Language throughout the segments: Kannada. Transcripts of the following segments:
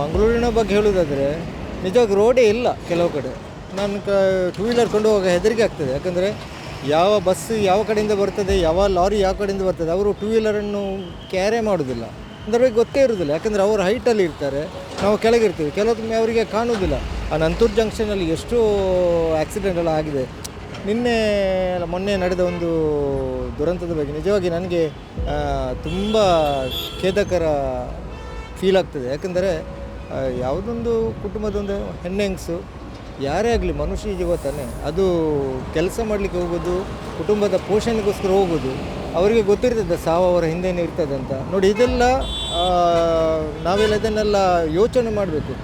ಮಂಗಳೂರಿನ ಬಗ್ಗೆ ಹೇಳುವುದಾದರೆ, ನಿಜವಾಗಿ ರೋಡೇ ಇಲ್ಲ ಕೆಲವು ಕಡೆ. ನಾನು ಕ ಟೂ ವೀಲರ್ ಕೊಂಡು ಹೋಗ ಹೆದರಿಕೆ ಆಗ್ತದೆ. ಯಾಕಂದರೆ, ಯಾವ ಬಸ್ ಯಾವ ಕಡೆಯಿಂದ ಬರ್ತದೆ, ಯಾವ ಲಾರಿ ಯಾವ ಕಡೆಯಿಂದ ಬರ್ತದೆ, ಅವರು ಟೂ ವೀಲರನ್ನು ಕ್ಯಾರೇ ಮಾಡೋದಿಲ್ಲ ಅದರ ಬಗ್ಗೆ ಗೊತ್ತೇ ಇರೋದಿಲ್ಲ ಯಾಕಂದರೆ ಅವರು ಹೈಟಲ್ಲಿ ಇರ್ತಾರೆ. ನಾವು ಕೆಳಗಿರ್ತೀವಿ ಕೆಲವೊಮ್ಮೆ ಅವರಿಗೆ ಕಾಣುವುದಿಲ್ಲ. ಆ ನಂತೂರು ಜಂಕ್ಷನಲ್ಲಿ ಎಷ್ಟು ಆಕ್ಸಿಡೆಂಟ್ ಎಲ್ಲ ಆಗಿದೆ. ನಿನ್ನೆ, ಮೊನ್ನೆ ನಡೆದ ಒಂದು ದುರಂತದ ಬಗ್ಗೆ ನಿಜವಾಗಿ ನನಗೆ ತುಂಬ ಖೇದಕರ ಫೀಲ್ ಆಗ್ತದೆ. ಯಾಕಂದರೆ ಯಾವುದೊಂದು ಕುಟುಂಬದೊಂದು ಹೆಣ್ಣೆಂಗ್ಸು, ಯಾರೇ ಆಗಲಿ ಮನುಷ್ಯ ಜೀವ ತಾನೆ, ಅದು ಕೆಲಸ ಮಾಡಲಿಕ್ಕೆ ಹೋಗೋದು, ಕುಟುಂಬದ ಪೋಷಣೆಗೋಸ್ಕರ ಹೋಗೋದು, ಅವರಿಗೆ ಗೊತ್ತಿರ್ತದೆ ಸಾವು ಅವರ ಹಿಂದೆನೇ ಇರ್ತದೆ ಅಂತ. ನೋಡಿ, ಇದೆಲ್ಲ ನಾವೆಲ್ಲ ಇದನ್ನೆಲ್ಲ ಯೋಚನೆ ಮಾಡಬೇಕು.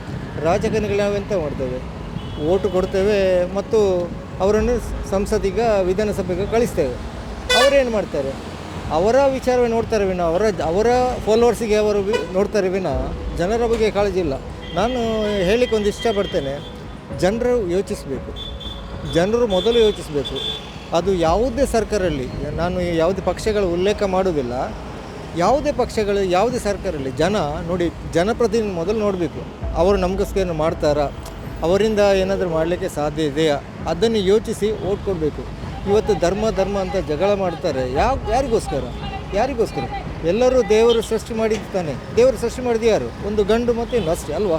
ರಾಜಕಾರಣಿಗಳು ನಾವೆಂತ ಮಾಡ್ತೇವೆ? ಓಟು ಕೊಡ್ತೇವೆ ಮತ್ತು ಅವರನ್ನು ಸಂಸದಿಗ ವಿಧಾನಸಭೆಗೆ ಕಳಿಸ್ತೇವೆ. ಅವರೇನು ಮಾಡ್ತಾರೆ? ಅವರ ವಿಚಾರವೇ ನೋಡ್ತಾರೆ ವಿನ. ಅವರ ಅವರ ಫಾಲೋವರ್ಸಿಗೆ ಅವರು ನೋಡ್ತಾರೆ ವಿನ. ಜನರ ಬಗ್ಗೆ ಕಾಳಜಿ ಇಲ್ಲ. ನಾನು ಹೇಳಲಿಕ್ಕೆ ಒಂದು ಇಷ್ಟಪಡ್ತೇನೆ. ಜನರು ಯೋಚಿಸಬೇಕು. ಜನರು ಮೊದಲು ಯೋಚಿಸಬೇಕು. ಅದು ಯಾವುದೇ ಸರ್ಕಾರಲ್ಲಿ ನಾನು ಯಾವುದೇ ಪಕ್ಷಗಳ ಉಲ್ಲೇಖ ಮಾಡೋದಿಲ್ಲ ಯಾವುದೇ ಪಕ್ಷಗಳು, ಯಾವುದೇ ಸರ್ಕಾರಲ್ಲಿ ಜನ ನೋಡಿ, ಜನಪ್ರತಿನಿಧಿ ಮೊದಲು ನೋಡಬೇಕು. ಅವರು ನಮಗೋಸ್ಕರ ಮಾಡ್ತಾರಾ? ಅವರಿಂದ ಏನಾದರೂ ಮಾಡಲಿಕ್ಕೆ ಸಾಧ್ಯ ಇದೆಯಾ? ಅದನ್ನು ಯೋಚಿಸಿ ಓಟ್ ಕೊಡಬೇಕು ಇವತ್ತು ಧರ್ಮ ಧರ್ಮ ಅಂತ ಜಗಳ ಮಾಡ್ತಾರೆ. ಯಾವ, ಯಾರಿಗೋಸ್ಕರ? ಯಾರಿಗೋಸ್ಕರ? ಎಲ್ಲರೂ ದೇವರು ಸೃಷ್ಟಿ ಮಾಡಿದ್ದಾನೆ. ದೇವರು ಸೃಷ್ಟಿ ಮಾಡಿದ ಯಾರು? ಒಂದು ಗಂಡು ಮತ್ತು ಹೆಣ್ಣು ಅಷ್ಟೇ, ಅಲ್ವಾ?